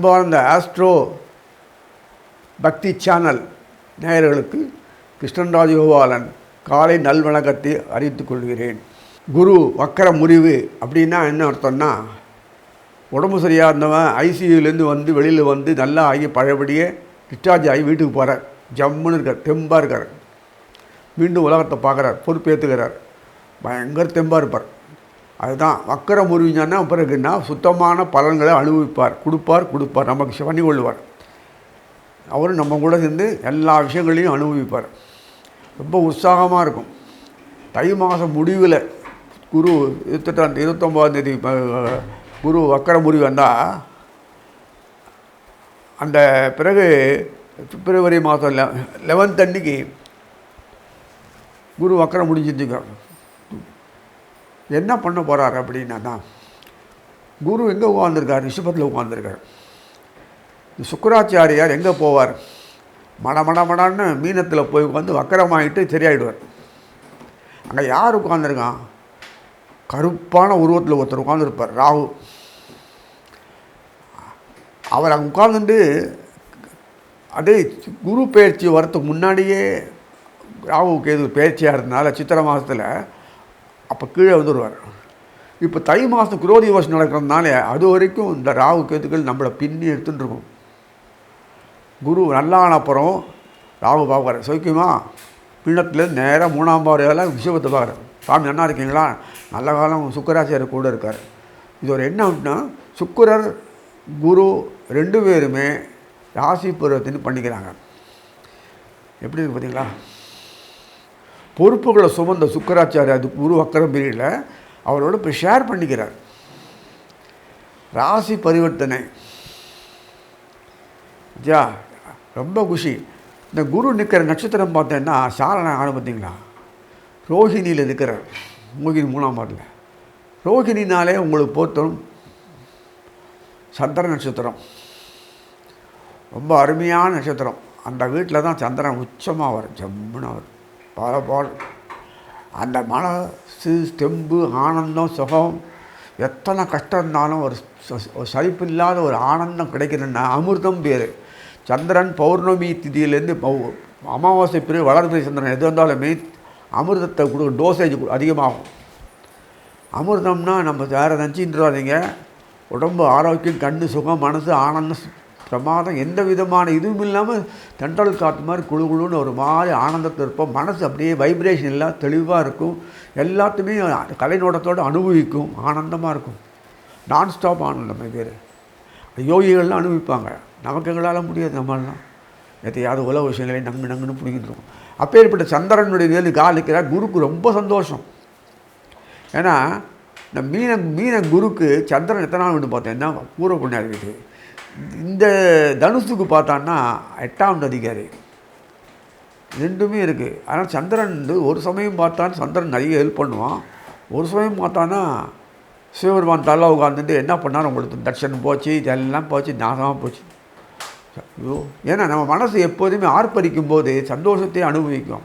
அன்பார்ந்த ஆஸ்ட்ரோ பக்தி சேனல் நேயர்களுக்கு கிருஷ்ணன்ராஜ் கோபாலன் காலை நல்வணக்கத்தை அறிவித்துக் கொள்கிறேன். குரு வக்கர முறிவு அப்படின்னா என்ன அர்த்தம்னா உடம்பு சரியாக இருந்தவன் ஐசியூலேருந்து வந்து வெளியில் வந்து நல்லா ஆகி பழையபடியே டிஸ்சார்ஜ் ஆகி வீட்டுக்கு போகிறார் ஜம்முன்னு இருக்கார் தெம்பாக இருக்கார். மீண்டும் உலகத்தை பார்க்குறார் பொறுப்பேற்றுக்கிறார் பயங்கர தெம்பாக இருப்பார். அதுதான். வக்கர முறிவிஞ்சான்னா பிறகுன்னா சுத்தமான பலன்களை அனுபவிப்பார். கொடுப்பார் கொடுப்பார். நமக்கு பண்ணி கொள்வார். அவரும் நம்ம கூட சேர்ந்து எல்லா விஷயங்களையும் அனுபவிப்பார். ரொம்ப உற்சாகமாக இருக்கும். தை மாதம் முடிவில் குரு இருபத்தெட்டாம் இருபத்தொம்போதாந்தேதி குரு வக்கர முறிவு வந்தால் அந்த பிறகு பிப்ரவரி மாதம் லெவன்த் அன்னைக்கு குரு வக்கரம் முடிஞ்சிருந்துக்கிறோம் என்ன பண்ண போகிறார் அப்படின்னா தான் குரு எங்கே உட்காந்துருக்கார் ரிஷபத்தில் உட்காந்துருக்கார் சுக்கராச்சாரியார் எங்கே போவார்? மட மீனத்தில் போய் உட்காந்து வக்கரமாயிட்டு சரியாயிடுவார். அங்கே யார் உட்காந்துருக்கான் கருப்பான உருவத்தில் ஒருத்தர் உட்காந்துருப்பார் ராகு. அவர் அங்கே உட்காந்துட்டு அதே குரு பயிற்சி வரத்துக்கு முன்னாடியே ராகு கேது பயிற்சியாக இருந்தனால சித்திரை மாதத்தில் அப்போ கீழே வந்துடுவார் இப்போ தை மாதம் குரோதி வருஷம் நடக்கிறதுனால அது வரைக்கும் இந்த ராகு கேத்துக்கள் நம்மளை பின்னி எடுத்துட்டு இருக்கும். குரு நல்லான அப்புறம் ராகு பார்க்குறாரு சௌக்கியமா? பின்னத்தில் நேராக மூணாம் பாறையால் விஷயத்தை பார்க்குறாரு சாமி என்ன இருக்கீங்களா? நல்ல காலம் சுக்கராசிரியர் கூட இருக்கார். இது ஒரு என்ன அப்படின்னா சுக்கிரர் குரு ரெண்டு பேருமே ராசி பருவத்தின்னு பண்ணிக்கிறாங்க. எப்படி இருக்கு பார்த்தீங்களா பொறுப்புகளை சுமந்த சுக்கராச்சாரியா அது குரு வக்கரம் பிரியில் அவரோட இப்போ ஷேர் பண்ணிக்கிறார். ராசி பரிவர்த்தனை. ஜா ரொம்ப குஷி. இந்த குரு நிற்கிற நட்சத்திரம் பார்த்தேன்னா சாரண ஆன பார்த்தீங்களா? ரோஹிணியில் இருக்கிறார் மூகினி மூணாம் பாட்டில். ரோஹிணினாலே உங்களுக்கு போத்தரும் சந்திர நட்சத்திரம். ரொம்ப அருமையான நட்சத்திரம். அந்த வீட்டில் தான் சந்திரன் உச்சமாக வரும் ஜம்முன்னு வரும் பல அந்த மனசு தெம்பு ஆனந்தம் சுகம் எத்தனை கஷ்டம் இருந்தாலும் ஒரு சலிப்பு இல்லாத ஒரு ஆனந்தம் கிடைக்கணுன்னா அமிர்தம் பேர் சந்திரன் பௌர்ணமி திதியிலேருந்து பௌ- அமாவாசை பிறகு வளர்பிறை சந்திரன் எது வந்தாலுமே அமிர்தத்தை கொடுக்க டோசேஜ் அதிகமாகும். அமிர்தம்னா நம்ம வேறு நினச்சின்றாதீங்க உடம்பு ஆரோக்கியம் கண்ணு சுகம் மனசு ஆனந்தம் பிரமாதம் எந்த விதமான இதுவும் இல்லாமல் தென்றல் காற்று மாதிரி குழு குழுன்னு ஒரு மாதிரி ஆனந்தத்தில் இருப்போம். மனசு அப்படியே வைப்ரேஷன் எல்லாம் தெளிவாக இருக்கும். எல்லாத்தையுமே கலைநோட்டத்தோடு அனுபவிக்கும். ஆனந்தமாக இருக்கும். நான் ஸ்டாப் ஆனந்தம் பேர். யோகிகள்லாம் அனுபவிப்பாங்க. நமக்கு எங்களால் முடியாது நம்மளாம் எத்தையாவது உலக விஷயங்களை நங்கு நங்குன்னு பிடிக்கிட்டு இருக்கோம். அப்பேற்பட்ட சந்திரனுடைய வேலு காலிக்கிறார் குருக்கு ரொம்ப சந்தோஷம். ஏன்னா இந்த மீன மீன குருக்கு சந்திரன் எத்தனை நாள் விட்டு பார்த்தேன்னா பூர்வ புண்ணியம் இருக்குது? இந்த தனுசுக்கு பார்த்தான்னா எட்டாம் அதிகாரி. ரெண்டுமே இருக்குது ஆனால் சந்திரன் வந்து ஒரு சமயம் பார்த்தான் சந்திரன் நிறைய ஹெல்ப் பண்ணுவான். ஒரு சமயம் பார்த்தான்னா சிவபெருமான் தலை உட்காந்துட்டு என்ன பண்ணார்? உங்களுக்கு தர்ஷனம் போச்சு இதெல்லாம் போச்சு நாசமாக போச்சு. ஐயோ ஏன்னா நம்ம மனசு எப்போதுமே ஆர்ப்பரிக்கும் போது சந்தோஷத்தை அனுபவிக்கும்.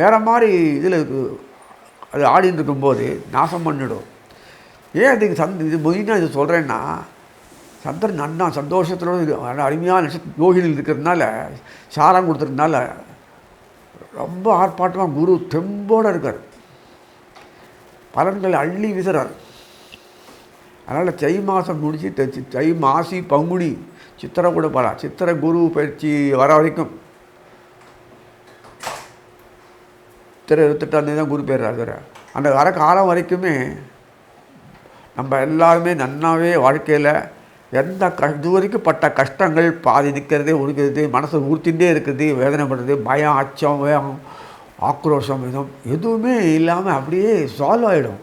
வேறு மாதிரி இதில் அது ஆடின்னு இருக்கும்போது நாசம் பண்ணிடும். ஏன் அதுக்கு சந்த் இது மெயினாக இது சொல்கிறேன்னா சந்திரன் அண்ணா சந்தோஷத்தோடு இது அருமையான நட்சத்திர யோகினில் இருக்கிறதுனால சாரம் கொடுத்துறதுனால ரொம்ப ஆர்ப்பாட்டமாக குரு தெம்போடு இருக்கார். பலன்களை அள்ளி விசுறார். அதனால் தை மாதம் முடிச்சு தை- தை மாசி பங்குனி சித்திரை கூட போகலாம் சித்திரை குரு பயிற்சி வர வரைக்கும். சித்திரை இருபத்தெட்டாந்தேதி தான் குரு பேர் வேறு அந்த வர காலம் வரைக்குமே நம்ம எல்லாருமே நன்னாவே வாழ்க்கையில் எந்த க இது வரைக்கும் பட்ட கஷ்டங்கள் பாதி நிற்கிறது உருக்கிறது மனசை ஊர்த்திகிட்டே இருக்குது வேதனைப்படுறது பயம் அச்சம் வேகம் ஆக்ரோஷம் விதம் எதுவுமே இல்லாமல் அப்படியே சால்வ் ஆகிடும்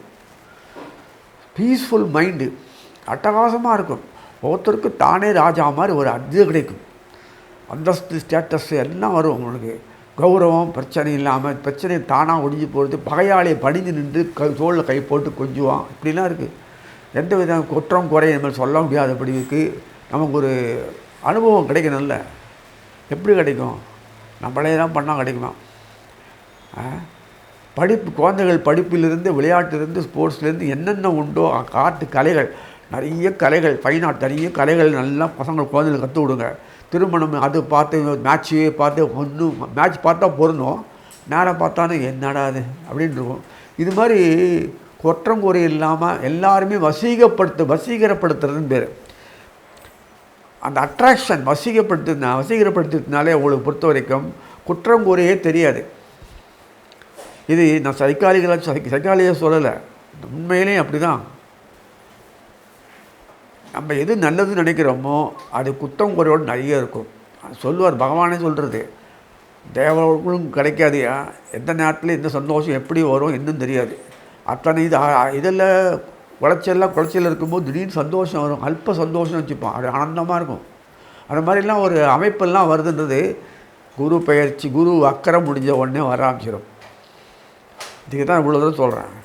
பீஸ்ஃபுல் மைண்டு அட்டகாசமாக இருக்கும். ஒருத்தருக்கு தானே ராஜா மாதிரி ஒரு அது கிடைக்கும். அந்தஸ்து ஸ்டேட்டஸ் எல்லாம் வரும் உங்களுக்கு. கௌரவம் பிரச்சனை இல்லாமல் பிரச்சனை தானாக ஒடிஞ்சு போகிறது பகையாளியை பணிஞ்சு நின்று க தோளில் கை போட்டு கொஞ்சுவான் இப்படிலாம் இருக்குது எந்த வித குற்றம் குறை நம்ம சொல்ல முடியாத இருக்குது நமக்கு ஒரு அனுபவம் கிடைக்கணும்ல. எப்படி கிடைக்கும்? நம்மளே தான் பண்ணால் கிடைக்குமா? படிப்பு குழந்தைகள் படிப்பிலிருந்து விளையாட்டிலிருந்து ஸ்போர்ட்ஸ்லேருந்து என்னென்ன உண்டோ காட்டு கலைகள் நிறைய கலைகள் ஃபைன் ஆர்ட் நிறைய கலைகள் நல்லா பசங்களுக்கு குழந்தைகள் கற்றுக் கொடுங்க. திருமணம் அது பார்த்து மேட்ச்சு பார்த்து ஒன்றும் மேட்ச் பார்த்தா பொருந்தும். நேரம் பார்த்தானே என்னடா அது அப்படின்னு இருக்கும். இது மாதிரி குற்றம் குறை இல்லாமல் எல்லாருமே வசீகப்படுத்து வசீகரப்படுத்துறதுன்னு பேர். அந்த அட்ராக்ஷன் வசீகப்படுத்தினா வசீகரப்படுத்தினாலே உங்களுக்கு பொறுத்த வரைக்கும் குற்றம் குறையே தெரியாது. இது நான் சைக்காலிகளாக சை சைக்காலியாக சொல்லலை. உண்மையிலே அப்படி தான் நம்ம எது நல்லதுன்னு நினைக்கிறோமோ அது குத்தம் குறையோடு நிறைய இருக்கும். சொல்லுவார் பகவானே சொல்கிறது தேவர்களும் கிடைக்காதியா? எந்த நேரத்தில் எந்த சந்தோஷம் எப்படி வரும் இன்னும் தெரியாது. அத்தனை இது இதில் குளச்சல்லாம் குளச்சல் இருக்கும்போது திடீர்னு சந்தோஷம் வரும். அல்ப சந்தோஷம் வச்சுப்போம். அது ஆனந்தமாக இருக்கும். அந்த மாதிரிலாம் ஒரு அமைப்பெல்லாம் வருதுன்றது குரு பயிற்சி குரு அக்கறம் முடிஞ்ச உடனே வர ஆரம்பிச்சிடும் இதுக்கு தான் இவ்வளோ தூரம் சொல்கிறேன்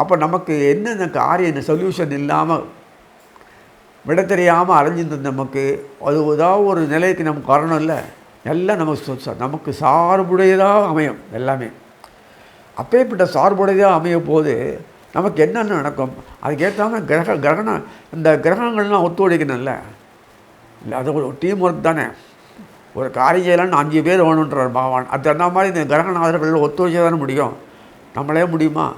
அப்போ நமக்கு என்னென்ன காரியம் இந்த சொல்யூஷன் இல்லாமல் விட தெரியாமல் அலைஞ்சிருந்தது நமக்கு அது ஏதாவது ஒரு நிலைக்கு நமக்கு வரணும் இல்லை எல்லாம் நமக்கு நமக்கு சார்புடையதாக அமையும் எல்லாமே. அப்பேற்பட்ட சார்புடையதாக அமைய போது நமக்கு என்னென்ன நடக்கும்? அதுக்கேற்றாம கிரக கிரகணம் இந்த கிரகங்கள்லாம் ஒத்துழைக்கணும்ல. இல்லை அது ஒரு டீம் ஒர்க் தானே. ஒரு காரியம் செய்யலாம்னு அஞ்சு பேர் வேணுன்றார் பகவான். அது அந்த மாதிரி இந்த கிரகநாதர்கள் ஒத்துழைச்சா தானே முடியும். நம்மளே முடியுமா?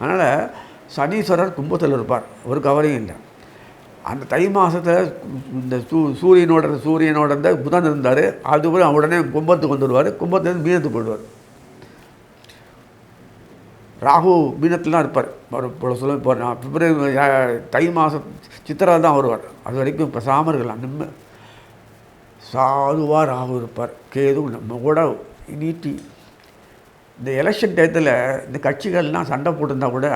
அதனால் சனீஸ்வரர் கும்பத்தில் இருப்பார். ஒரு கவலையும் இல்லை. அந்த தை மாதத்தில் இந்த சூ சூரியனோட சூரியனோட இருந்த புதன் இருந்தார். அதுபோல் உடனே கும்பத்துக்கு வந்துடுவார். கும்பத்துலேருந்து மீனத்துக்கு போயிடுவார். ராகு மீனத்தில் தான் இருப்பார். ஒரு இப்போ சொல்ல இப்போ நான் பிப்ரவரி தை மாதம் சித்திரை தான் வருவார். அது வரைக்கும் இப்போ இருக்கலாம். நிம்ம சாதுவாக ராகு இருப்பார். கேது நம்ம கூட நீட்டி இந்த எலெக்ஷன் டயத்தில் இந்த கட்சிகள்லாம் சண்டை போட்டிருந்தா கூட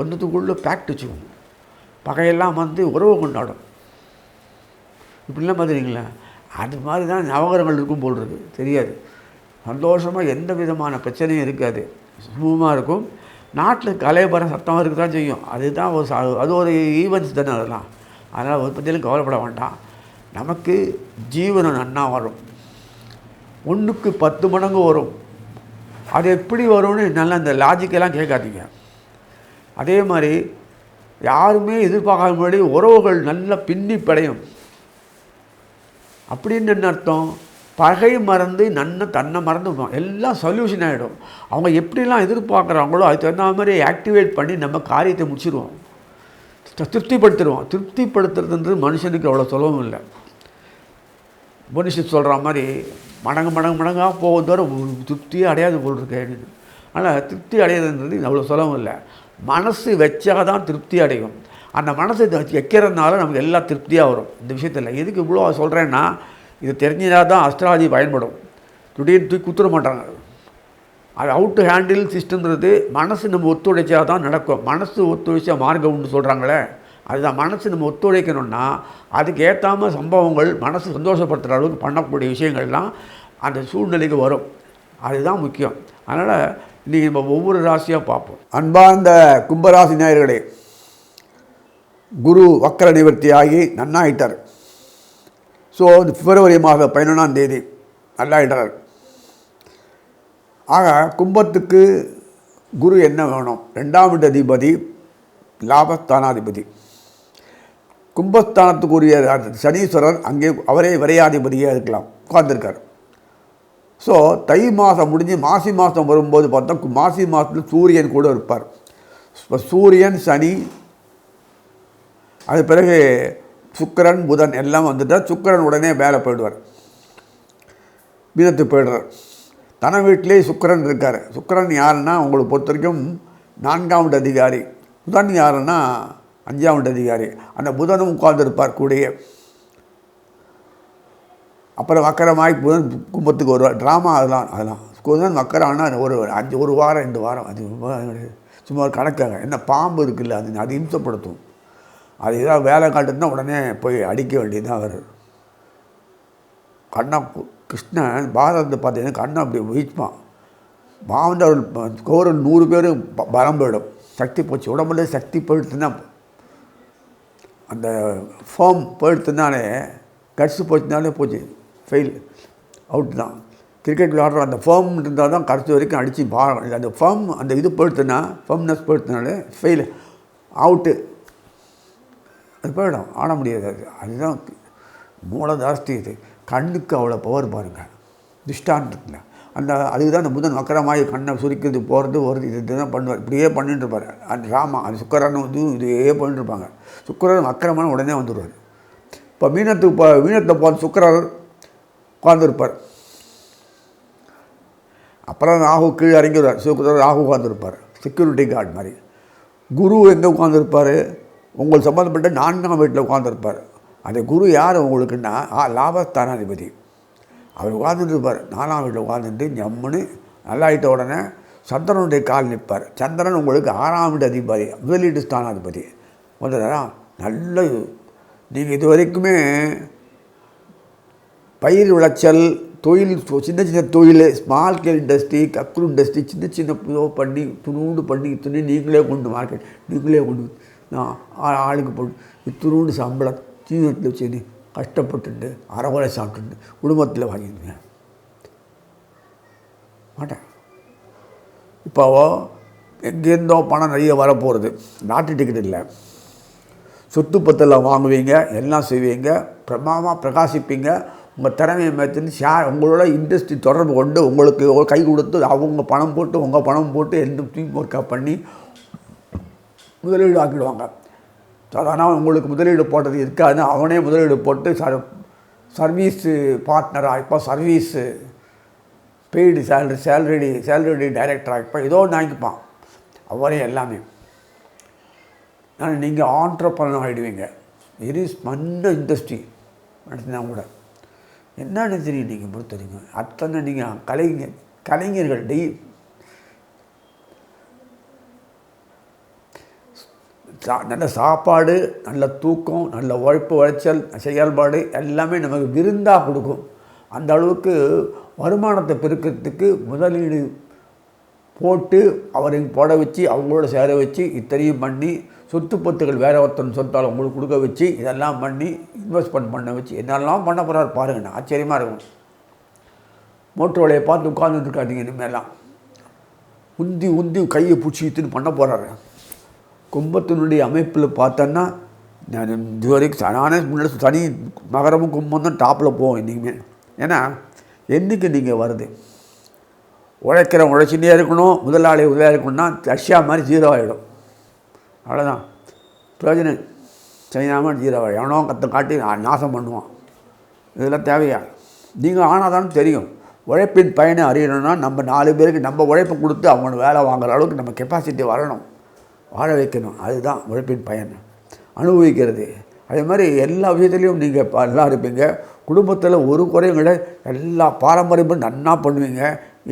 ஒன்றுத்துக்குள்ளே பேக்ட் வச்சுக்கோங்க பகையெல்லாம் வந்து உறவு கொண்டாடும். இப்படிலாம் பார்த்துருங்களா அது மாதிரி தான் நவகரங்கள் இருக்கும் போல் இருக்குது தெரியாது. சந்தோஷமாக எந்த விதமான பிரச்சனையும் இருக்காது. சுமூகமாக இருக்கும். நாட்டில் கலையபரம் சத்தமாக இருக்க தான் செய்யும். அதுதான் ஒரு அது ஒரு ஈவெண்ட்ஸ் தானே அதெல்லாம். அதனால் ஒரு பற்றியும் கவலைப்பட வேண்டாம். நமக்கு ஜீவனம் நன்னா வரும். ஒன்றுக்கு பத்து மடங்கு வரும். அது எப்படி வரும்னு நல்லா இந்த லாஜிக்கெல்லாம் கேட்காதீங்க. அதே மாதிரி யாருமே எதிர்பார்க்காத முன்னாடி உறவுகள் நல்லா பின்னி படையும் அப்படின்னு என்ன அர்த்தம்? பகை மறந்து நன்னை தன்னை மறந்து எல்லாம் சொல்யூஷன் ஆகிடும் அவங்க எப்படிலாம் எதிர்பார்க்குறாங்களோ அதுக்கு தகுந்த மாதிரி ஆக்டிவேட் பண்ணி நம்ம காரியத்தை முடிச்சிடுவோம் திருப்திப்படுத்திடுவோம் திருப்திப்படுத்துறதுன்றது மனுஷனுக்கு அவ்வளோ சுலபம் இல்லை. மனுஷன் சொல்கிற மாதிரி மடங்கு மடங்கு மடங்காக போகும் தவிர திருப்தியே அடையாது போல் இருக்கேன் ஆனால் திருப்தி அடையிறதுன்றது அவ்வளோ சுலபம் இல்லை. மனசு வச்சா தான் திருப்தி அடையும். அந்த மனசை வைக்கிறதுனால நமக்கு எல்லாம் திருப்தியாக வரும். இந்த விஷயத்தில் எதுக்கு இவ்வளோ சொல்கிறேன்னா இது தெரிஞ்சதாக தான் அஸ்ட்ராலஜி பயன்படும். திடீர்னு தூக்கி குத்துற மாட்டாங்க. அது அவுட் ஹேண்டில் சிஸ்டம்ன்றது மனசு நம்ம ஒத்துழைச்சா தான் நடக்கும். மனசு ஒத்துழைச்சா மார்க்கம் உண்டு சொல்கிறாங்களே அதுதான் மனசு நம்ம ஒத்துழைக்கணும்னா அதுக்கு ஏற்றாமல் சம்பவங்கள் மனசு சந்தோஷப்படுத்துகிற அளவுக்கு பண்ணக்கூடிய விஷயங்கள்லாம் அந்த சூழ்நிலைக்கு வரும். அதுதான் முக்கியம். அதனால் இன்றைக்கி நம்ம ஒவ்வொரு ராசியாக பார்ப்போம். அன்பார்ந்த கும்பராசி நேயர்களே குரு வக்கர நிவர்த்தி ஆகி நன்னாயிட்டார். ஸோ பிப்ரவரி மாதம் பதினொன்றாம் தேதி. நல்லாயிட்டார் ஆக கும்பத்துக்கு குரு என்ன வேணும்? ரெண்டாம் வீட்டு அதிபதி லாபஸ்தானாதிபதி. கும்பஸ்தானத்துக்குரிய சனீஸ்வரர் அங்கே அவரே விரையாதிபதியாக இருக்கலாம். உட்கார்ந்துருக்கார். ஸோ தை மாதம் முடிஞ்சு மாசி மாதம் வரும்போது பார்த்தா மாசி மாதத்தில் சூரியன் கூட இருப்பார். இப்போ சூரியன் சனி அது பிறகு சுக்கரன் புதன் எல்லாம் வந்துட்டால் சுக்கரன் உடனே வேலை போயிடுவார். மீனத்துக்கு போயிடுறார். தன வீட்டிலே சுக்கரன் இருக்கார். சுக்கரன் யாருன்னா உங்களுக்கு பொறுத்த வரைக்கும் நான்காம் அதிகாரி. புதன் யாருன்னா அஞ்சாம் அதிகாரி. அந்த புதனும் உட்கார்ந்துருப்பார் கூடயே. அப்புறம் வக்கரமாய் புதன் கும்பத்துக்கு வருவார். ட்ராமா அதெல்லாம் அதெல்லாம். புதன் வக்கரானா ஒரு அஞ்சு ஒரு வாரம் ரெண்டு வாரம். அது சும்மா ஒரு கணக்காக. என்ன பாம்பு இருக்குல்ல அது அது இம்சப்படுத்தும். அது எதாவது வேலை காட்டுனா உடனே போய் அடிக்க வேண்டியதுதான் அவர். கண்ணா கிருஷ்ணன் பாரதத்தை பார்த்தீங்கன்னா கண்ணை அப்படி வீழ்ப்பான் பாவண்டவர் கௌரவன் நூறு பேர் பலம் போயிடும். சக்தி போச்சு. உடம்புல சக்தி போயிடுத்துனா அந்த ஃபார்ம் போயிடுத்துனாலே கட்ஸு போச்சுனாலே போச்சு. ஃபெயில் அவுட் தான். கிரிக்கெட் விளையாடுற அந்த ஃபார்ம் இருந்தால் தான் கடைசி வரைக்கும் அடித்து பா அந்த ஃபார்ம் அந்த இது போயிடுத்துனா ஃபார்ம்னஸ் போயிடுத்துனாலே ஃபெயில் அவுட்டு அது போயிடும். ஆட முடியாது. அது அதுதான் மூளை ஜாஸ்தி இது. கண்ணுக்கு அவ்வளோ பவர் பாருங்கள் திஷ்டாந்தத்தில் அந்த அதுக்கு தான் அந்த புதன் வக்கரமாகி கண்ணை சுருக்கிறது போகிறது வருது இது இதுதான் பண்ணுவார். இப்படியே பண்ணிட்டுருப்பார் அந்த ராமா அது சுக்கரன் வந்து இதே பண்ணிட்டுருப்பாங்க சுக்கரன் வக்கரமான உடனே வந்துடுவார் இப்போ மீனத்துக்கு இப்போ மீனத்தை போகிற சுக்கரர் உட்காந்துருப்பார் அப்புறம் ராகு கீழே இறங்கிடுவார். சுக்கரர் ராகு உட்காந்துருப்பார் செக்யூரிட்டி கார்டு மாதிரி. குரு எங்கே உட்காந்துருப்பார் உங்களுக்கு சம்மந்தப்பட்ட நான்காம் வீட்டில் உட்காந்துருப்பார் அந்த குரு யார் உங்களுக்குன்னா ஆ லாபஸ்தானாதிபதி. அவர் உட்காந்துருப்பார் நாலாம் வீட்டில் உட்காந்துட்டு ஜம்முன்னு நல்லாயிட்ட உடனே சந்திரனுடைய கால் நிற்பார். சந்திரன் உங்களுக்கு ஆறாம் வீட்டு அதிபதி முதலீட்டு ஸ்தானாதிபதி. வந்துடுறா நல்ல நீங்கள் இது வரைக்குமே பயிர் விளைச்சல் தொழில் சின்ன சின்ன தொழில் ஸ்மால் ஸ்கேல் இண்டஸ்ட்ரி கக்குரு இண்டஸ்ட்ரி சின்ன சின்ன பண்ணி துணூண்டு பண்ணி துணி நீங்களே கொண்டு மார்க்கெட் நீங்களே கொண்டு நான் ஆளுக்கு போட்டு துணூண்டு சம்பளம் ஜீவனத்தில் வச்சு கஷ்டப்பட்டுட்டு அறகுறை சாப்பிட்டுட்டு குடும்பத்தில் வாங்கிடுங்க மாட்டேன். இப்போ எங்கேருந்தோ பணம் நிறைய வரப்போகிறது நாட்டு டிக்கெட் இல்லை. சொத்து பத்தெல்லாம் வாங்குவீங்க எல்லாம் செய்வீங்க பிரமாதமாக பிரகாசிப்பீங்க. உங்கள் திறமையை மேற்று ஷேர் உங்களோட இண்டஸ்ட்ரி தொடர்பு கொண்டு உங்களுக்கு கை கொடுத்து அவங்க பணம் போட்டு உங்கள் பணம் போட்டு எந்த டீம் ஒர்க்காக பண்ணி முதலீடு ஆக்கிடுவாங்க. சாதாரண உங்களுக்கு முதலீடு போட்டது இருக்காதுன்னு அவனே முதலீடு போட்டு சர் சர்வீஸு பார்ட்னராக இப்போ service paid salary salary salary டைரக்டராக இப்போ ஏதோ ஒன்று வாங்கிப்பான். அவரே எல்லாமே. ஆனால் நீங்கள் ஆண்டர்பனர் ஆகிடுவீங்க இரு ஸ்மண்ட இண்டஸ்ட்ரி நடத்தினா கூட. என்ன தெரியும் நீங்கள் பொறுத்தவரைக்கும். அத்தனை நீங்கள் கலைஞர் கலைஞர்கள் டெய் சா நல்ல சாப்பாடு நல்ல தூக்கம் நல்ல உழைப்பு உழைச்சல் செயல்பாடு எல்லாமே நமக்கு விருந்தாக கொடுக்கும். அந்த அளவுக்கு வருமானத்தை பெருக்கிறதுக்கு முதலீடு போட்டு அவரை போட வச்சு அவங்களோட சேர வச்சு இத்தனையும் பண்ணி சொத்து பொத்துகள் வேற ஒருத்தன் சொத்தால் உங்களுக்கு கொடுக்க வச்சு இதெல்லாம் பண்ணி இன்வெஸ்ட்மெண்ட் பண்ண வச்சு என்னெல்லாம் பண்ண போகிறார் பாருங்கண்ணா ஆச்சரியமாக இருக்கும். மோட்டர் வேலையை பார்த்து உட்காந்துருக்காதீங்க இருக்காதீங்க இனிமேலாம். உந்தி உந்தி கையை பிடிச்சி இழுத்துன்னு பண்ண போகிறாரு கும்பத்தினுடைய அமைப்பில் பார்த்தோன்னா நான் இது வரைக்கும் நானே முன்னாடி தனி மகரமும் கும்பம் தான் டாப்பில் போவோம் இன்றைக்குமே ஏன்னா என்றைக்கு நீங்கள் வருது? உழைக்கிற உழைச்சிட்டே இருக்கணும் முதலாளி உதவியாக இருக்கணும்னா ரஷ்யா மாதிரி ஜீரோ ஆகிடும் அவ்வளோதான் பிரயோஜனம் செய்யாமல் ஜீரோ ஆகிடும் எவனோ கற்று காட்டி நாசம் பண்ணுவான். இதெல்லாம் தேவையா? நீங்கள் ஆனால் தெரியும். உழைப்பின் பயனை அறியணும்னா நம்ம நாலு பேருக்கு நம்ம உழைப்பு கொடுத்து அவங்கள வேலை வாங்குற அளவுக்கு நம்ம கெப்பாசிட்டி வரணும். வாழ வைக்கணும். அதுதான் உழைப்பின் பயன். அனுபவிக்கிறது. அதே மாதிரி எல்லா விஷயத்துலையும் நீங்கள் நல்லா இருப்பீங்க. குடும்பத்தில் ஒரு குறையும் கிடையாது எல்லா பாரம்பரியமும் நன்னா பண்ணுவீங்க.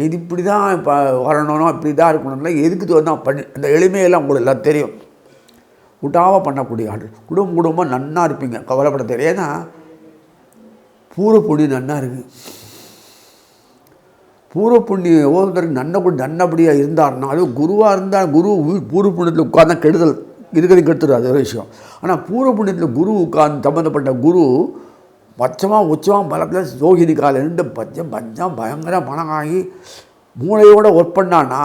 இது இப்படி தான் இப்போ வரணும் இப்படி தான் இருக்கணும்ல எதுக்கு தான் பண்ணி அந்த எளிமையெல்லாம் உங்களுக்கு எல்லாம் தெரியும். விட்டாமல் பண்ணக்கூடிய ஆள். குடும்பம் குடும்பம் நன்னா இருப்பீங்க. கவலைப்பட தெரியும் ஏன்னா பூர பொடி நன்னா இருக்குது பூர்வ புண்ணியம் ஒவ்வொருத்தருக்கு நன்னபடி நன்னபடியாக இருந்தார்னா அதுவும் குருவாக இருந்தால் குரு பூர்வ புண்ணியத்தில் உட்கார்ந்தா கெடுதல். இருக்கிறது கெடுத்துரு அது ஒரு விஷயம். ஆனால் பூர்வ புண்ணியத்தில் குரு உட்கார்ந்து சம்மந்தப்பட்ட குரு பச்சமாக உச்சமாக பலத்தில் சோகினி காலை ரெண்டு பச்சம் பஞ்சம் பயங்கர பணமாகி மூளையோடு ஒர்க் பண்ணான்னா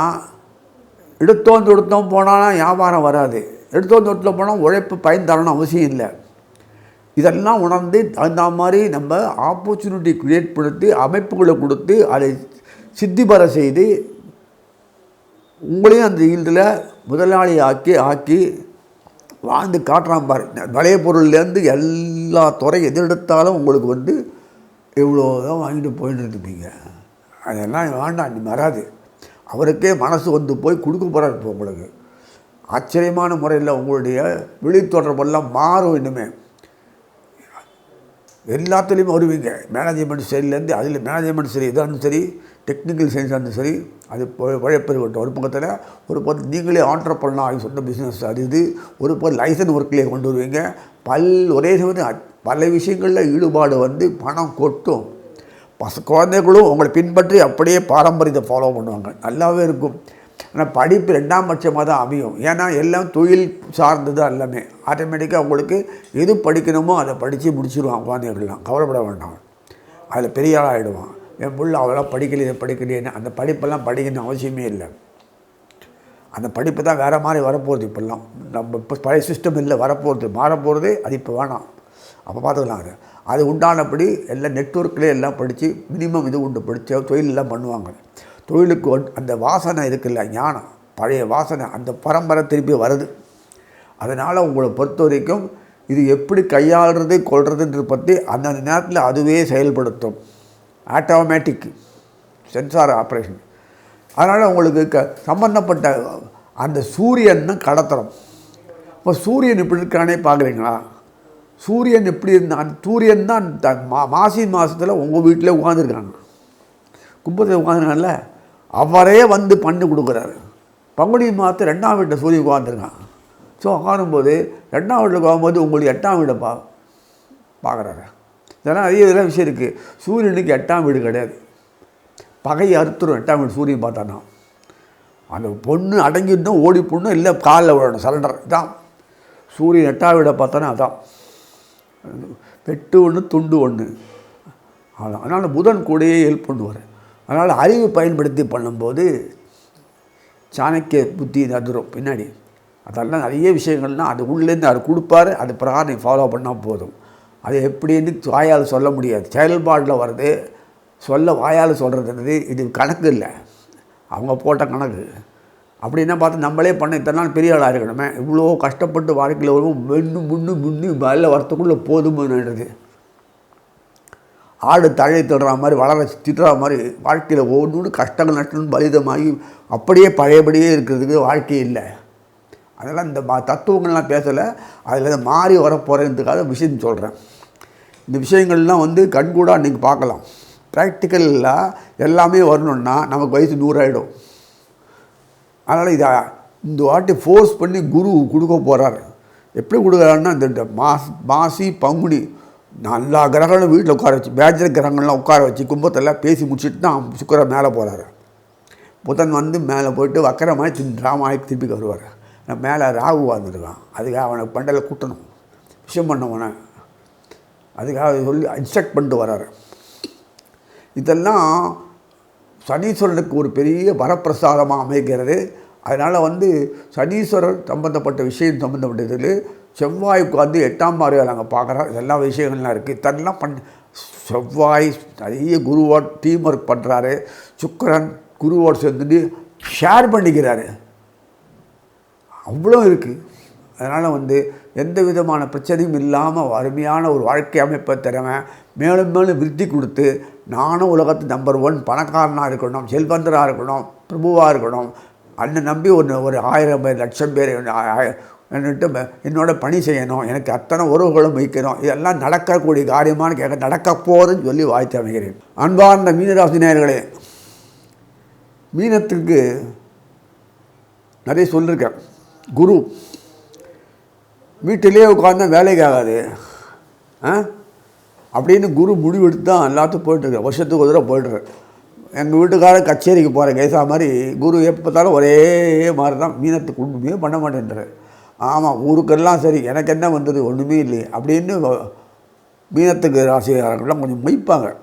எடுத்தோந்து எடுத்தோம் போனானா வியாபாரம் வராது. எடுத்தோந்து எடுத்தோம் போனால் உழைப்பு பயன் தரணும் அவசியம் இல்லை. இதெல்லாம் உணர்ந்து தகுந்த மாதிரி நம்ம ஆப்பர்ச்சுனிட்டி க்ரியேட் பண்ணி அமைப்புகளை கொடுத்து அதை சித்தி பெற செய்து உங்களையும் அந்த ஈல்டில் முதலாளி ஆக்கி ஆக்கி வாழ்ந்து காட்டுறான் பாரு. வளைய பொருள்லேருந்து எல்லா துறை எது எடுத்தாலும் உங்களுக்கு வந்து இவ்வளோ தான் வாங்கிட்டு போயிட்டு இருப்பீங்க அதெல்லாம் வேண்டாம் நீ வராது. அவருக்கே மனசு வந்து போய் கொடுக்க போகிறார் இப்போ உங்களுக்கு. ஆச்சரியமான முறையில் உங்களுடைய வெளித்தோற்றமெல்லாம் மாறும் இன்னுமே. எல்லாத்துலேயுமே வருவீங்க. மேனேஜ்மெண்ட் சரியிலேருந்து அதில் மேனேஜ்மெண்ட் சரி இதானும் சரி டெக்னிக்கல் சயின்ஸாக இருந்தாலும் சரி அது உழைப்பெருவட்டும் ஒரு பக்கத்தில் ஒரு பக்கம் நீங்களே ஆண்டர் பண்ணலாம் ஆகி சொந்த பிஸ்னஸ் அது இது ஒரு பக்கம் லைசன்ஸ் ஒர்க்லேயே கொண்டு வருவீங்க. பல் ஒரே சமயம் பல விஷயங்களில் ஈடுபாடு வந்து பணம் கொட்டும். பச குழந்தைகளும் உங்களை பின்பற்றி அப்படியே பாரம்பரியத்தை ஃபாலோ பண்ணுவாங்க. நல்லாவே இருக்கும். ஆனால் படிப்பு ரெண்டாம் பட்சமாக தான் அமையும். ஏன்னா எல்லாம் தொழில் சார்ந்தது எல்லாமே. ஆட்டோமேட்டிக்காக உங்களுக்கு எது படிக்கணுமோ அதை படித்து முடிச்சிடுவான் குழந்தைகள்லாம். கவலைப்பட வேண்டாம். அதில் பெரிய ஆளாக ஆகிடுவான் என் பிள்ளை அவ்வளோ படிக்கலையே படிக்கலையேன்னு அந்த படிப்பெல்லாம் படிக்கணும் அவசியமே இல்லை. அந்த படிப்பு தான் வேறு மாதிரி வரப்போகுது இப்போல்லாம். நம்ம இப்போ பழைய சிஸ்டம் இல்லை வரப்போகிறது மாறப்போகிறது அது இப்போ வேணாம். அப்போ பார்த்துக்கலாம் அது. அது உண்டானபடி எல்லாம் நெட்ஒர்க்லேயே எல்லாம் படித்து மினிமம் இது உண்டு. படித்து தொழிலெல்லாம் பண்ணுவாங்க. தொழிலுக்கு ஒன்- அந்த வாசனை இருக்குல்ல ஞானம். பழைய வாசனை அந்த பரம்பரை திருப்பி வருது. அதனால் உங்களை பொறுத்த வரைக்கும் இது எப்படி கையாளுறது கொள்றதுன்ற பற்றி அந்தந்த நேரத்தில் அதுவே செயல்படுத்தும். ஆட்டோமேட்டிக் சென்சார் ஆப்ரேஷன் அதனால் உங்களுக்கு க சம்மந்தப்பட்ட அந்த சூரியன் தான் கடத்துறோம் இப்போ சூரியன் இப்படி இருக்கானே பார்க்குறீங்களா? சூரியன் எப்படி இருந்தான் சூரியன் தான் த மா மாசி மாதத்தில் உங்கள் வீட்டில் உட்காந்துருக்காங்க கும்பத்தில் உட்காந்துருக்காங்கல்ல அவரே வந்து பண்ணி கொடுக்குறாரு. பங்குனி மாதத்து ரெண்டாம் வீட்டில் சூரியன் உட்காந்துருக்கான் ஸோ உட்காரும்போது ரெண்டாம் வீட்டில் உட்காரும்போது உங்களுக்கு எட்டாம் வீடை பா பார்க்குறாரு. இதெல்லாம் நிறைய இதெல்லாம் விஷயம் இருக்குது சூரியனுக்கு எட்டாம் வீடு கிடையாது. பகை அறுத்துரும். எட்டாம் வீடு சூரியன் பார்த்தானா? அந்த பொண்ணு அடங்கிடணும் ஓடி பொண்ணு இல்லை காலில் விழணும். சரண்டர் இதான். சூரியன் எட்டாம் வீடை பார்த்தானா? அதான். வெட்டு ஒன்று துண்டு ஒன்று அதான். அதனால் புதன் கூடயே ஹெல்ப் பண்ணுவார். அதனால் அறிவு பயன்படுத்தி பண்ணும்போது சாணக்கிய புத்தி அதிரும் பின்னாடி. அதெல்லாம் நிறைய விஷயங்கள்லாம் அது உள்ளேருந்து அது கொடுப்பாரு. அது பிரகாரம் ஃபாலோ பண்ணால் போதும். அது எப்படின்னு வாயால் சொல்ல முடியாது. செயல்பாட்டில் வர்றது சொல்ல வாயால் சொல்கிறதுன்றது இது கணக்கு இல்லை. அவங்க போட்ட கணக்கு. அப்படின்னா பார்த்து நம்மளே பண்ண இத்தனை நாள் பெரிய ஆளாக இருக்கணுமே? இவ்வளோ கஷ்டப்பட்டு வாழ்க்கையில் வரும் மென்னு முன்னு முன்னு மேலே வரத்துக்குள்ளே போதுமானது ஆடு தழை திடுற மாதிரி வளர திட்டுற மாதிரி வாழ்க்கையில் ஒவ்வொன்று கஷ்டங்கள் நஷ்டம் பலிதமாகி அப்படியே பழையபடியே இருக்கிறதுக்கு வாழ்க்கை இல்லை. அதெல்லாம் இந்த மா தத்துவங்கள்லாம் பேசலை. அதில் மாறி வரப்போகிறதுக்காக விஷயம் சொல்கிறேன் இந்த விஷயங்கள்லாம் வந்து கண்கூடாக நீங்கள் பார்க்கலாம். ப்ராக்டிக்கலில் எல்லாமே வரணுன்னா நமக்கு வயசு நூறாயிடும். அதனால் இதை இந்த வாட்டி ஃபோர்ஸ் பண்ணி குரு கொடுக்க போகிறாரு எப்படி கொடுக்குறாருன்னா இந்த இந்த மாஸ் மாசி பங்குனி நல்லா கிரகங்களும் வீட்டில் உட்கார வச்சு பேஜர் கிரகங்கள்லாம் உட்கார வச்சு கும்பத்தெல்லாம் பேசி முடிச்சுட்டு தான் சுக்கரன் மேலே போகிறாரு புதன் வந்து மேலே போயிட்டு வக்கரமாக திரும்பி ராமாயக்கு திருப்பி வருவார். மேலே ராகு வந்துருக்கான் அதுக்காக அவனை பண்டலை கூட்டணும். விஷயம் பண்ணவனை அதுக்காக சொல்லி இன்ஸ்ட்ரக்ட் பண்ணிட்டு வர்றாரு இதெல்லாம் சனீஸ்வரனுக்கு ஒரு பெரிய வரப்பிரசாதமாக அமைகிறது. அதனால் வந்து சனீஸ்வரர் சம்பந்தப்பட்ட விஷயம் சம்பந்தப்பட்டதில் செவ்வாய் உட்காந்து எட்டாம் பார்வையில் நாங்கள் பார்க்குறோம் இதெல்லாம் விஷயங்கள்லாம் இருக்குது இதெல்லாம் பண் செவ்வாய் நிறைய குருவோட டீம் ஒர்க் பண்ணுறாரு சுக்கரன் குருவோடு சேர்ந்துட்டு ஷேர் பண்ணிக்கிறாரு. அவ்வளோ இருக்குது அதனால் வந்து எந்த விதமான பிரச்சனையும் இல்லாமல் அருமையான ஒரு வாழ்க்கை அமைப்பை திறமை மேலும் மேலும் விருத்தி கொடுத்து நானும் உலகத்து நம்பர் ஒன் பணக்காரனாக இருக்கணும் செல்வந்தராக இருக்கணும் பிரபுவாக இருக்கணும். அண்ணன் நம்பி ஒன்று ஒரு ஆயிரம் பேர் லட்சம் பேர் என்னட்டு என்னோட பணி செய்யணும் எனக்கு அத்தனை உறவுகளும் வைக்கணும். இதெல்லாம் நடக்கக்கூடிய காரியமான கேட்க நடக்க போதுன்னு சொல்லி வாழ்த்து அமைகிறேன் அன்பார்ந்த மீனராசி நேயர்களே மீனத்துக்கு நிறைய சொல்லியிருக்கேன் குரு. வீட்டிலே உட்காந்து வேலைக்கு ஆகாது. ஆ? அப்படின்னு குரு முடிவெடுத்து தான் எல்லாத்துக்கும் போயிட்டுருக்கேன் வருஷத்துக்கு ஒரு தடவை போயிட்டுருக்கேன் எங்கள் வீட்டுக்காரர் கச்சேரிக்கு போகிற கேசா மாதிரி குரு எப்போ பார்த்தாலும் ஒரே மாதிரி தான் மீனத்துக்கு ஒன்றுமே பண்ண மாட்டேன்றார். ஆமாம் ஊருக்கெல்லாம் சரி எனக்கு என்ன வந்தது? ஒன்றுமே இல்லையே அப்படின்னு மீனத்துக்கு ராசிகாரங்கள்லாம் கொஞ்சம் மொய்ப்பாங்க.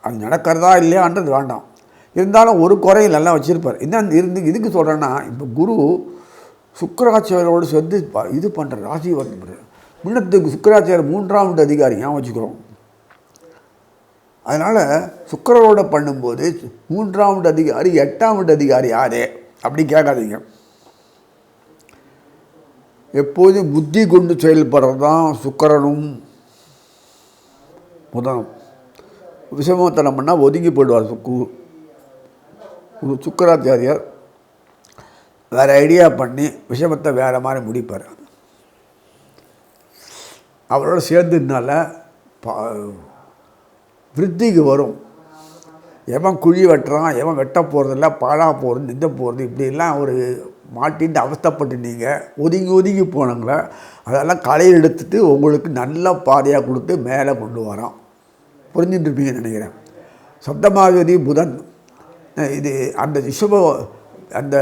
அது நடக்கிறதா இல்லையான்றது வேண்டாம். இருந்தாலும் ஒரு குறையில் எல்லாம் வச்சுருப்பார். என்ன இருந்து இதுக்கு சொல்கிறேன்னா இப்போ குரு சுக்கராச்சாரியோடு சேர்ந்து இது பண்ணுற ராசி பண்ணுற முன்னத்துக்கு சுக்கராச்சாரியர் மூன்றாம் வீட்டு அதிகாரி ஏன் வச்சுக்கிறோம். அதனால் சுக்கரோட பண்ணும்போது மூன்றாம் வீட்டு அதிகாரி எட்டாம் வீட்டு அதிகாரி யாரே அப்படி கேட்காதீங்க. எப்போதும் புத்தி கொண்டு செயல்படுறது தான் சுக்கரனும் புதனும். விஷமத்தனம் பண்ணால் ஒதுங்கி போயிடுவார் சுக்கு ஒரு சுக்கராச்சாரியார். வேறு ஐடியா பண்ணி விஷமத்தை வேறு மாதிரி முடிப்பார். அவரோட சேர்ந்ததுனால பா விருத்திக்கு வரும். எவன் குழி வெட்டுறான் எவன் வெட்ட போகிறதில்ல பாழாக போகிறது நிந்த போகிறது இப்படிலாம் ஒரு மாட்டின்னு அவஸ்தைப்பட்டு நீங்கள் ஒதுங்கி ஒதுங்கி போனங்கள அதெல்லாம் களையை எடுத்துட்டு உங்களுக்கு நல்ல பாதையாக கொடுத்து மேலே கொண்டு வரோம் புரிஞ்சுட்டு இருப்பீங்கன்னு நினைக்கிறேன். சப்தமாவதி புதன். இது அந்த விஷப அந்த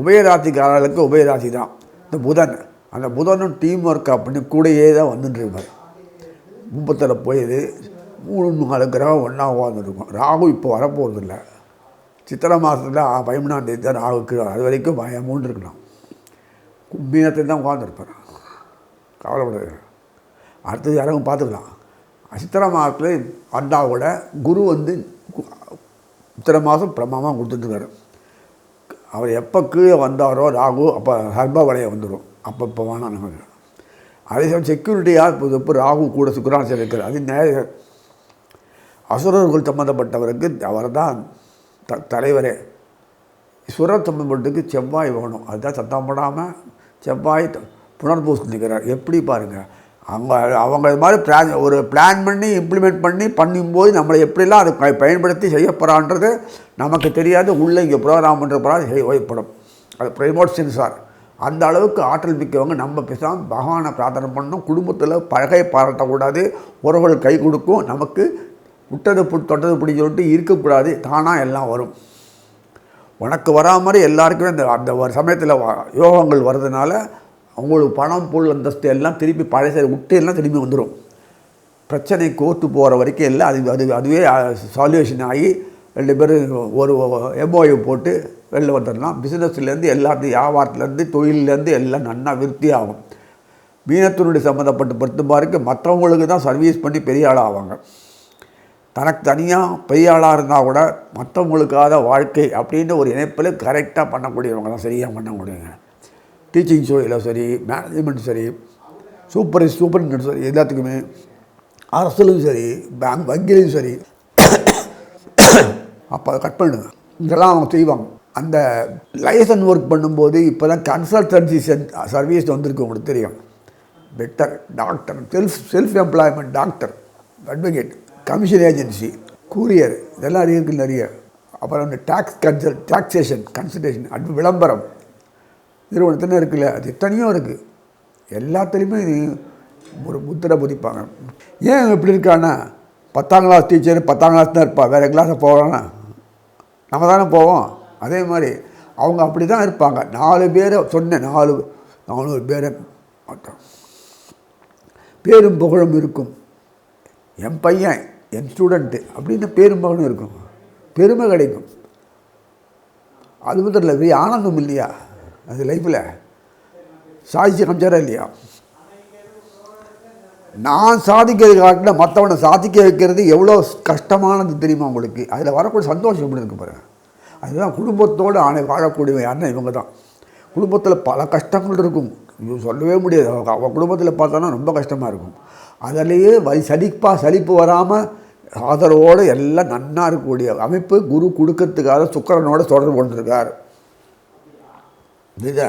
உபயராசிக்காரர்களுக்கு உபயராசி தான். இந்த புதன். அந்த புதனும் டீம் ஒர்க் அப்படின்னு கூடயே தான் வந்துட்டுருப்பார். கும்பத்தில் முப்பத்தில் போயிது மூணு நாலு கிரகம் ஒன்றா உட்காந்துருக்கும் ராகு இப்போ வரப்போகிறதில்ல சித்திரை மாதத்தில் பதிமூணாம் தேதி தான் ராகுக்கு அது வரைக்கும் பயமும் இருக்கலாம். மீனத்தில் தான் உட்காந்துருப்பார் கவலைப்படாது அடுத்தது யாரும் பார்த்துக்கலாம். சித்திரை மாதத்தில் வந்தால் கூட குரு வந்து சித்திரை மாதம் பிரமாமாக கொடுத்துட்ருக்காரு அவர் எப்போ கீழே வந்தாரோ ராகு அப்போ ஹர்ப வளையம் வந்துடும் அப்போ இப்போ வேணாம் நமக்கு அதே சமயம் செக்யூரிட்டியாக இப்போ இப்போ ராகு கூட சுக்கரான் இருக்கிறார். அது நேர அசுரர்கள் சம்மந்தப்பட்டவருக்கு அவர் தான் த தலைவரே. சுரர் சம்மந்தப்பட்டதுக்கு செவ்வாய் வேணும். அதுதான் சத்தம் போடாமல் செவ்வாய் த- நிற்கிறார் எப்படி பாருங்கள் அவங்க அவங்க இது மாதிரி பிளான் ஒரு பிளான் பண்ணி இம்ப்ளிமெண்ட் பண்ணி பண்ணும்போது நம்மளை எப்படிலாம் அதை ப- பயன்படுத்தி செய்யப்படான்றது நமக்கு தெரியாது. உள்ளே இங்கே ப்ரோக்ராம் பண்ணுற செய்யப்படும் அது ப்ரைமோட் சென்சார் அந்த அளவுக்கு ஆற்றல் மிக்கவங்க நம்ம பேசாமல் பகவானை பிரார்த்தனை பண்ணணும். குடும்பத்தில் பழகை பாராட்டக்கூடாது. உறவுகள் கை கொடுக்கும். நமக்கு விட்டது பு தொட்டது பிடி சொல்லிட்டு இருக்கக்கூடாது. தானாக எல்லாம் வரும். உனக்கு வரா மாதிரி எல்லாருக்குமே அந்த அந்த ஒரு சமயத்தில் யோகங்கள் வர்றதுனால அவங்களுக்கு பணம் பொருள் அந்தஸ்து எல்லாம் திருப்பி பழைய விட்டு எல்லாம் திரும்பி வந்துடும் பிரச்சனை கோர்ட்டு போகிற வரைக்கும் எல்லாம் அது அது அதுவே சால்யூஷன் ஆகி ரெண்டு பேரும் ஒரு எம்ஓயு போட்டு வெளில வந்துடலாம். பிஸ்னஸ்லேருந்து எல்லாத்தையும் வியாபாரத்துலேருந்து தொழிலேருந்து எல்லாம் நன்னா விருத்தி ஆகும். மீனத்தினுடைய சம்மந்தப்பட்டு பொறுத்தமாருக்கு மற்றவங்களுக்கு தான் சர்வீஸ் பண்ணி பெரிய ஆளாக ஆவாங்க. தனக்கு தனியாக பெரிய ஆளாக இருந்தால் கூட மற்றவங்களுக்காக வாழ்க்கை அப்படின்ற ஒரு இணைப்பில் கரெக்டாக பண்ணக்கூடியவங்க தான் சரியாக பண்ணக்கூடியவங்க. டீச்சிங் ஷோயில் சரி மேனேஜ்மெண்ட் சரி சூப்பர் சூப்பர் சரி எல்லாத்துக்குமே அரசியலும் சரி பேங்க் வங்கிலையும் சரி. அப்போ அதை கட் பண்ணுங்க இதெல்லாம் அவங்க செய்வாங்க. அந்த லைசன் ஒர்க் பண்ணும்போது இப்போ தான் கன்சல்டன்சி சர்வீஸ் வந்திருக்கு உங்களுக்கு தெரியும். Better doctor self self employment doctor advocate commission agency courier இதெல்லாம் இருக்குது நிறைய. அப்புறம் அந்த tax consul taxation consultation ad விளம்பரம். நிறுவனத்தில் இருக்குல்ல அது எத்தனையோ இருக்குது எல்லாத்துலேயுமே இது ஒரு முத்திரை புதிப்பாங்க. ஏன் இப்படி இருக்கான்னா? பத்தாம் கிளாஸ் டீச்சர் பத்தாம் கிளாஸ் தான் இருப்பாள் வேறு கிளாஸை போகிறான்னா நம்ம தானே போவோம். அதே மாதிரி அவங்க அப்படி தான் இருப்பாங்க. நாலு பேரை சொன்னேன். நாலு நானூறு பேரை மாட்டோம் பேரும் புகழும் இருக்கும். என் பையன் என் ஸ்டூடெண்ட்டு அப்படின்னு பேரும் புகழும் இருக்கும். பெருமை கிடைக்கும். அது மட்டும் இல்லை ஆனந்தம் இல்லையா? அது லைஃப்பில் சாதிச்சு காமிச்சாரா இல்லையா? நான் சாதிக்கிறது காட்டில மற்றவனை சாதிக்க வைக்கிறது எவ்வளோ கஷ்டமானது தெரியுமா உங்களுக்கு? அதில் வரக்கூடிய சந்தோஷம் எப்படி இருக்கு பாருங்க. அதுதான் குடும்பத்தோடு ஆணை வாழக்கூடிய யாருன்னா இவங்க தான். குடும்பத்தில் பல கஷ்டங்கள் இருக்கும். இது சொல்லவே முடியாது. அவங்க அவன் குடும்பத்தில் பார்த்தோன்னா ரொம்ப கஷ்டமாக இருக்கும். அதிலேயே வலி சலிப்பாக சலிப்பு வராமல் ஆதரவோடு எல்லாம் நன்னாக இருக்கக்கூடிய அமைப்பு குரு கொடுக்கறதுக்காக சுக்கரனோட தொடர்பு கொண்டிருக்கார். இதை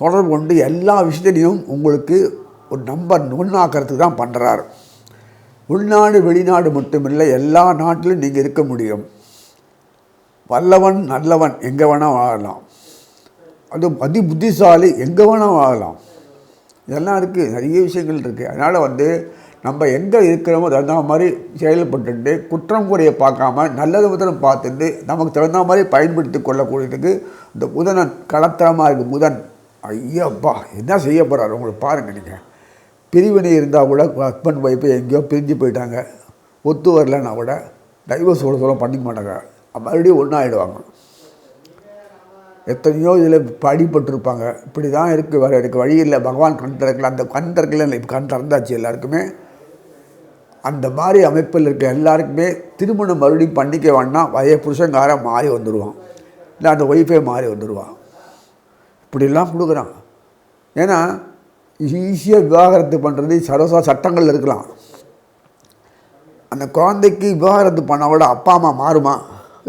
தொடர்பு கொண்டு எல்லா விஷயத்திலையும் உங்களுக்கு ஒரு நம்பர் நுண்ணாக்கிறதுக்கு தான் பண்ணுறாரு உள்நாடு வெளிநாடு மட்டுமில்லை எல்லா நாட்டிலும் நீங்கள் இருக்க முடியும். வல்லவன் நல்லவன் எங்கே வேணால் வாழலாம். அது அதி புத்திசாலி எங்கே வேணால் வாழலாம். இதெல்லாம் இருக்குது நிறைய விஷயங்கள் இருக்குது அதனால் வந்து நம்ம எங்கே இருக்கிறோமோ தகுந்த மாதிரி செயல்பட்டுட்டு குற்றம் குறைய பார்க்காம நல்லது முதலும் பார்த்துட்டு நமக்கு தகுந்த மாதிரி பயன்படுத்தி கொள்ளக்கூடியதுக்கு இந்த புதனன் கலத்தரமாக இருக்குது புதன். ஐயப்பா என்ன செய்ய போகிறார் உங்களுக்கு பாருங்கள் நீங்கள் பிரிவினை இருந்தால் கூட ஹஸ்பண்ட் ஒய்ஃபு எங்கேயோ பிரிஞ்சு போயிட்டாங்க. ஒத்து வரலன்னா கூட டைவர்ஸ் சொல்ல சொல்ல பண்ணிக்க மாட்டாங்க. மறுபடியும் ஒன்றாயிடுவாங்க எத்தனையோ இதில் படிப்பட்டிருப்பாங்க இப்படி தான் இருக்குது வேறு இருக்குது வழி இல்லை. பகவான் கண் திறக்கல. அந்த கண் திறக்கல இப்போ கண் திறந்தாச்சு எல்லாருக்குமே. அந்த மாதிரி அமைப்பில் இருக்க எல்லாருக்குமே திருமணம் மறுபடியும் பண்ணிக்க வேணாம் வய புருஷங்கார மாறி வந்துடுவான் இல்லை அந்த ஒய்ஃபே மாறி வந்துடுவான் இப்படிலாம் கொடுக்குறான். ஏன்னா ஈஸியாக விவாகரத்து பண்ணுறது சரோசா சட்டங்கள் இருக்கலாம். அந்த குழந்தைக்கு விவாகரத்து பண்ண கூட அப்பா அம்மா மாறுமா?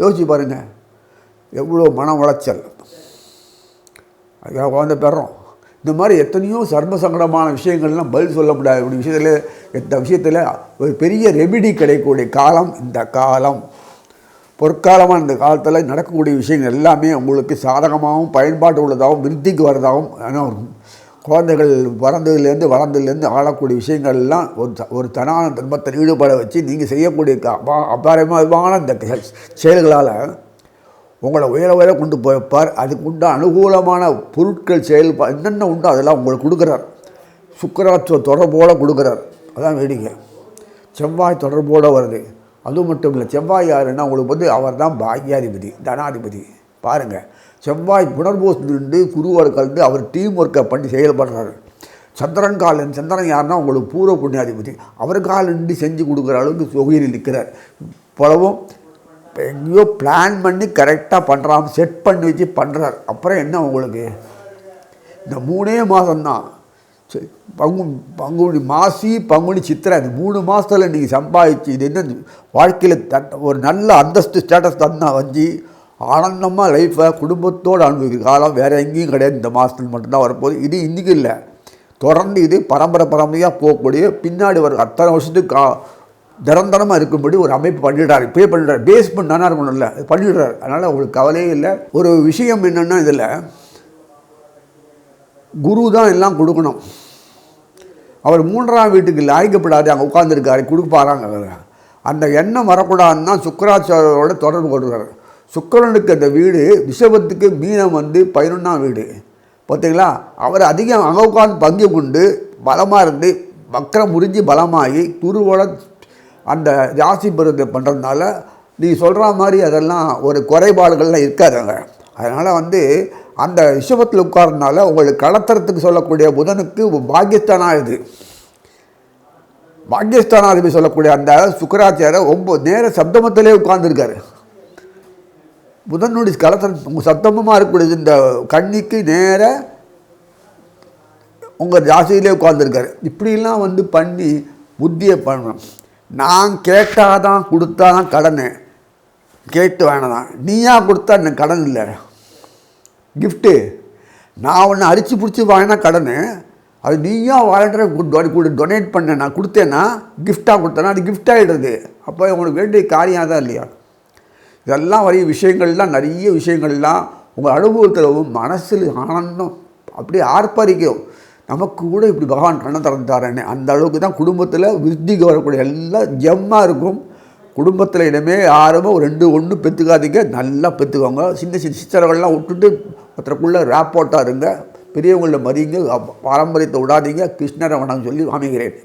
யோசிச்சு பாருங்கள் எவ்வளோ மன உளைச்சல். அதுக்காக குழந்தை பெறோம் இந்த மாதிரி எத்தனையோ சர்ம சங்கடமான விஷயங்கள்லாம் பதில் சொல்ல முடியாது ஒரு விஷயத்தில் இந்த விஷயத்தில் ஒரு பெரிய ரெமிடி கிடைக்கக்கூடிய காலம் இந்த காலம். பொற்காலமாக இந்த காலத்தில் நடக்கக்கூடிய விஷயங்கள் எல்லாமே உங்களுக்கு சாதகமாகவும் பயன்பாடு உள்ளதாகவும் விருத்திக்கு வரதாகவும் ஆனால் குழந்தைகள் பிறந்ததுலேருந்து வளர்ந்ததுலேருந்து ஆளக்கூடிய விஷயங்கள் எல்லாம் ஒரு ஒரு தனான தர்மத்தில் ஈடுபட வச்சு நீங்கள் செய்யக்கூடிய க- அபாரமான இந்த செயல்களால் உங்களை உயர உயர கொண்டு போய்ப்பார் அதுக்கு உண்டு அனுகூலமான பொருட்கள் செயல்பா என்னென்ன உண்டோ அதெல்லாம் உங்களுக்கு கொடுக்குறார். சுக்கராத்துவ தொடர்போடு கொடுக்குறார். அதான் வேடிக்கை. செவ்வாய் தொடர்போடு வருது. அது மட்டும் இல்லை செவ்வாய் யாருன்னா உங்களுக்கு வந்து அவர் தான் பாக்யாதிபதி தனாதிபதி. பாருங்கள் செவ்வாய் புனர்போஸ் நின்று குருவோட கலந்து அவர் டீம் ஒர்க்கை பண்ணி செயல்படுறாரு. சந்திரன் காலன் சந்திரன் யாருன்னா உங்களுக்கு பூர்வ புண்ணியாதிபதி. அவர் கால் நின்று செஞ்சு கொடுக்குற அளவுக்கு சுகையில் நிற்கிறார். பலவும் எங்கேயோ பிளான் பண்ணி கரெக்டாக பண்ணுறாம செட் பண்ணி வச்சு பண்ணுறார் அப்புறம் என்ன உங்களுக்கு? இந்த மூணே மாதம்தான் சரி, பங்கு பங்குனி மாசி பங்குனி சித்திரை இந்த மூணு மாதத்தில் நீங்கள் சம்பாதிச்சு இது என்ன வாழ்க்கையில் தன் ஒரு நல்ல அந்தஸ்து ஸ்டேட்டஸ் தந்தா வஞ்சி ஆனந்தமாக லைஃப்பை குடும்பத்தோடு அனுபவிக்கிற காலம் வேறு எங்கேயும் கிடையாது. இந்த மாதத்தில் மட்டும்தான் வரப்போகுது. இது இன்றைக்கி இல்லை. தொடர்ந்து இது பரம்பரை பரம்பரையாக போகக்கூடிய பின்னாடி வர அத்தனை வருஷத்துக்கு கா நிரந்தரமாக இருக்கும்படி ஒரு அமைப்பு பண்ணிடுறாரு. இப்பயே பண்ணிடுறாரு. பேஸ்மெண்ட் தானே இருக்கணும்ல. பண்ணிடுறாரு. அதனால் அவங்களுக்கு கவலையே இல்லை. ஒரு விஷயம் என்னென்னா இதில் குரு தான் எல்லாம் கொடுக்கணும். அவர் மூன்றாம் வீட்டுக்கு லாய்க்கப்படாது அங்கே உட்காந்துருக்காரு கொடுப்பாராங்க அந்த எண்ணம் வரக்கூடாதுன்னா சுக்கராச்சாரோட தொடர்பு கொள்கிறார் சுக்கரனுக்கு அந்த வீடு ரிஷபத்துக்கு மீனம் வந்து பதினொன்றாம் வீடு. பார்த்தீங்களா? அவர் அதிகம் அங்கே உட்காந்து பங்கு கொண்டு பலமாக இருந்து வக்கரம் முறிஞ்சு பலமாகி குருவோட அந்த ஜாஸ்தி பருவத்தை பண்ணுறதுனால நீ சொல்கிற மாதிரி அதெல்லாம் ஒரு குறைபாடுகள்லாம் இருக்காது அங்கே. அதனால் வந்து அந்த விஷபத்தில் உட்கார்றதுனால உங்களுக்கு கலத்தரத்துக்கு சொல்லக்கூடிய புதனுக்கு பாக்கியஸ்தானாக இது. பாகியஸ்தானாதிபதி சொல்லக்கூடிய அந்த சுக்கராச்சாரியர் ஒம்பது நேர சப்தமத்திலே உட்கார்ந்துருக்காரு. புதனுடைய கலத்தரம் உங்கள் சப்தமமாக இருக்கக்கூடியது இந்த கன்னிக்கு நேர உங்கள் ராசியிலே உட்காந்துருக்காரு இப்படிலாம் வந்து பண்ணி புத்தியை பண்ணணும். நான் கேட்டால் தான் கொடுத்தா தான் கடன். கேட்டு வேணாம் நீயா கொடுத்தா எனக்கு கடன் இல்லை. கிஃப்ட்டு. நான் ஒன்று அரிச்சு பிடிச்சி வாங்கினா கடனு. அது நீயா வாலண்டராக டொனேட் பண்ண. நான் கொடுத்தேன்னா கிஃப்டாக கொடுத்தேன்னா அது கிஃப்ட் ஆகிடுது அப்போ உங்களுக்கு வேண்டிய காரியம் தான் இல்லையா? இதெல்லாம் வரைய விஷயங்கள்லாம் நிறைய விஷயங்கள்லாம் உங்கள் அனுபவத்தில் மனசில் ஆனந்தம். அப்படியே ஆர்ப்பரிக்கும். நமக்கு கூட இப்படி பகவான் கண்ணை திறந்துட்டாரன்னு. அந்த அளவுக்கு தான் குடும்பத்தில் விருத்திக்கு வரக்கூடிய எல்லாம் ஜெம்மாக இருக்கும். குடும்பத்தில் இனிமே யாருமே ஒரு ரெண்டு ஒன்று பெற்றுக்காதீங்க நல்லா பெற்றுக்கோங்க சின்ன சின்ன சித்தரவெல்லாம் விட்டுட்டு ஒருத்தருக்குள்ளே ரேப்போட்டாக இருங்க. பெரியவங்கள மதிங்க. பாரம்பரியத்தை விடாதீங்க. கிருஷ்ணரை வணக்கம் சொல்லி அமைகிறேன்